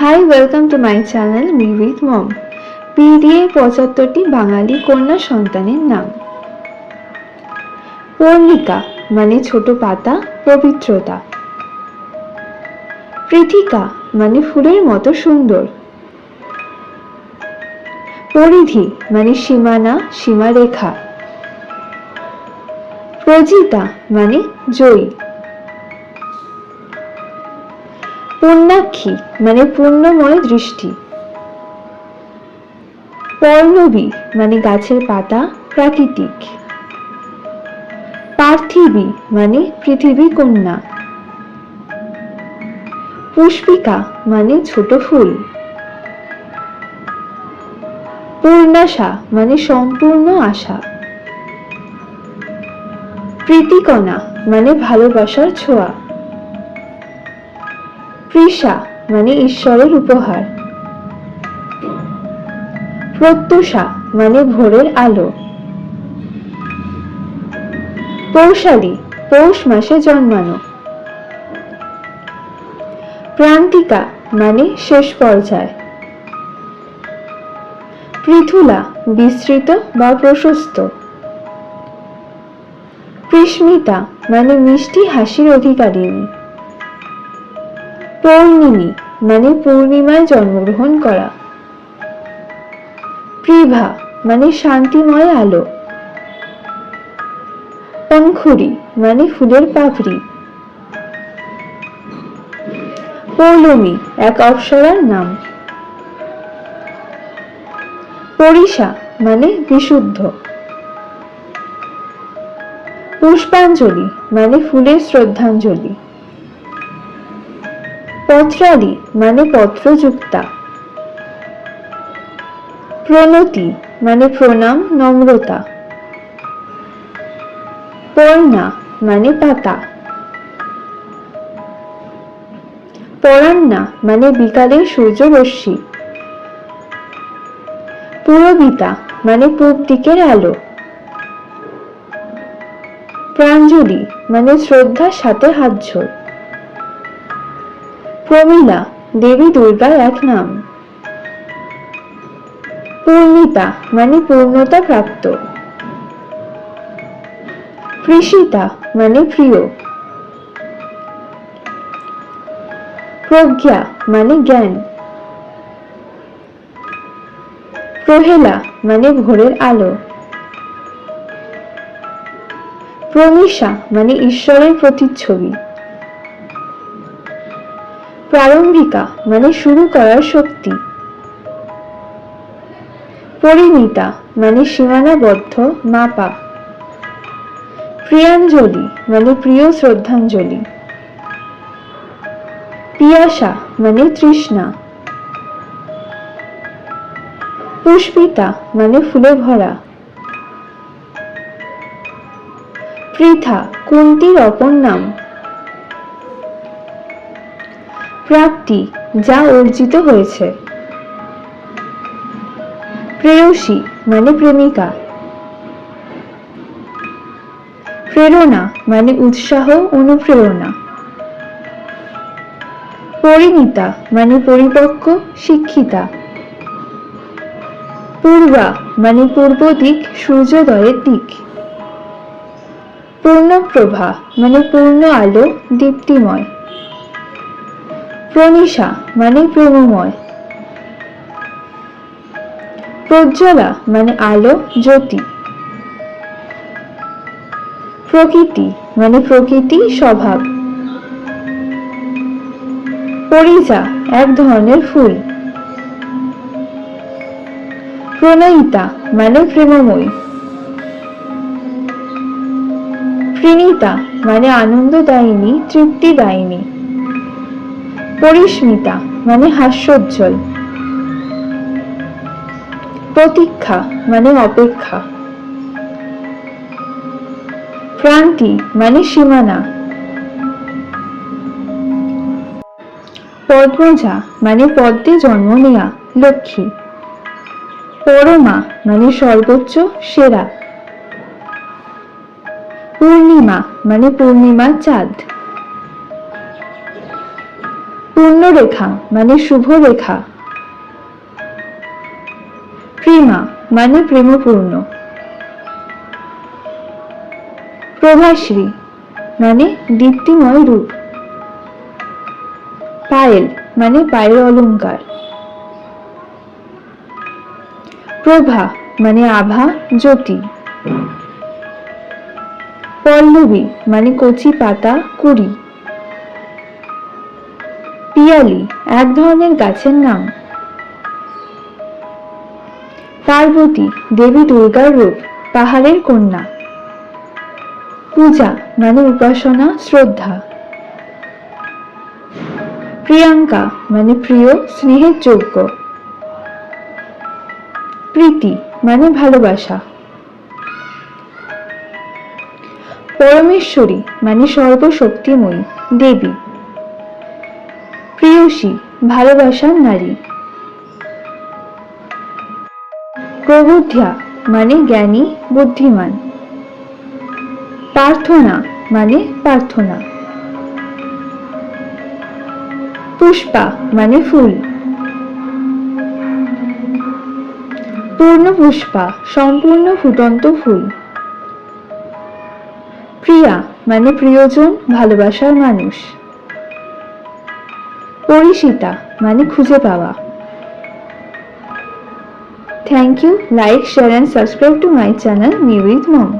Hi welcome to my channel me with mom P দিয়ে পঁচাত্তরটি বাঙালি কন্যা সন্তানের নাম। পর্ণিকা মানে ছোট পাতা, পবিত্রতা। পৃথিকা মানে ফুলের মতো সুন্দর। পরিধি মানে সীমানা, সীমারেখা। প্রজিতা মানে জয়ী। পুণ্যাক্ষী মানে পূর্ণময় দৃষ্টি। পর্ণবী মানে গাছের পাতা, প্রাকৃতিক। পার্থিবী মানে পৃথিবী কন্যা। পুষ্পিকা মানে ছোট ফুল। পূর্ণাশা মানে সম্পূর্ণ আশা। প্রীতিকণা মানে ভালোবাসার ছোঁয়া। তৃষা মানে ঈশ্বরের উপহার। প্রত্যুষা মানে ভোরের আলো। পৌষালী, পৌষ মাসে জন্মানো। প্রান্তিকা মানে শেষ পর্যায়। পৃথুলা, বিস্তৃত বা প্রশস্ত। কৃষ্মিতা মানে মিষ্টি হাসির অধিকারিণী। পৌর্ণিমী মানে পূর্ণিমায় জন্মগ্রহণ করা। প্রিভা মানে শান্তিময় আলো। পঙ্খুরি মানে ফুলের পাপড়ি। পৌলমী, এক অপ্সরার নাম। পরিষা মানে বিশুদ্ধ। পুষ্পাঞ্জলি মানে ফুলের শ্রদ্ধাঞ্জলি। পত্রালি মানে পত্রযুক্তা। প্রণতি মানে প্রণাম, নম্রতা। পর্ণা মানে পাতা। পরান্না মানে বিকালের সূর্যরশ্মি পুরবিতা মানে পূব দিকের আলো। প্রাঞ্জলি মানে শ্রদ্ধার সাথে হাত ঝোল। প্রমীলা, দেবী দুর্গার এক নাম। পূর্ণিতা মানে পূর্ণতা প্রাপ্ত। কৃষিতা মানে প্রিয়। প্রজ্ঞা মানে জ্ঞান। প্রহেলা মানে ভোরের আলো। প্রমিষা মানে ঈশ্বরের প্রতিচ্ছবি। প্রারম্ভিকা মানে শুরু করার শক্তি। পরিমিতা মানে সীমানাবদ্ধ, মাপা। প্রিয়াঞ্জলি মানে প্রিয় শ্রদ্ধাঞ্জলি। পিয়াসা মানে তৃষ্ণা। পুষ্পিতা মানে ফুলে ভরা পৃথা, কুন্তির অপর নাম। প্রাপ্তি যা অর্জিত হয়েছে। প্রেয়সী মানে প্রেমিকা। প্রেরণা মানে উৎসাহ, অনুপ্রেরণা। পরিণীতা মানে পরিপক্ক, শিক্ষিতা। পূর্বা মানে পূর্ব দিক, সূর্যোদয়ের দিক। পূর্ণপ্রভা মানে পূর্ণ আলো, দীপ্তিময়। প্রনিশা মানে প্রেমময় প্রজ্জ্বলা মানে আলো, জ্যোতি। প্রকৃতি মানে প্রকৃতি, স্বভাব। পরিজা, এক ধরনের ফুল। প্রণয়িতা মানে প্রেমময়ী। প্রীণিতা মানে আনন্দদায়িনী, তৃপ্তিদায়িনী। পরিস্মিতা মানে হাস্যোজ্জ্বল। প্রতীক্ষা মানে অপেক্ষা। প্রান্তি মানে সীমানা। পদ্মজা মানে পদ্মে জন্ম নেয়া, লক্ষ্মী। পরমা মানে সর্বোচ্চ সেরা। পূর্ণিমা মানে পূর্ণিমা চাঁদ। পূর্ণরেখা মানে শুভ রেখা প্রিমা মানে প্রেমপূর্ণ। প্রভাশ্রী মানে দীপ্তিময় রূপ। পায়েল মানে পায়ের অলংকার প্রভা মানে আভা, জ্যোতি। পল্লবী মানে কচি পাতা, কুড়ি। পিয়ালি এক ধরনের গাছের নাম। পার্বতী, দেবী দুর্গার রূপ, পাহাড়ের কন্যা। পূজা মানে উপাসনা, শ্রদ্ধা। প্রিয়াঙ্কা মানে প্রিয়, স্নেহের যোগ্য। প্রীতি মানে ভালোবাসা। পরমেশ্বরী মানে সর্বশক্তিময়ী, দেবী। প্রিয়সী ভালোবাসার নারী। প্রবুদ্ধা মানে জ্ঞানী, বুদ্ধিমান। প্রার্থনা মানে প্রার্থনা। পুষ্পা মানে ফুল। পূর্ণ পুষ্পা সম্পূর্ণ ফুটন্ত ফুল। প্রিয়া মানে প্রিয়জন, ভালোবাসার মানুষ। পরিচিতা মানে খুঁজে পাওয়া। Thank you like share and subscribe to my channel new with mom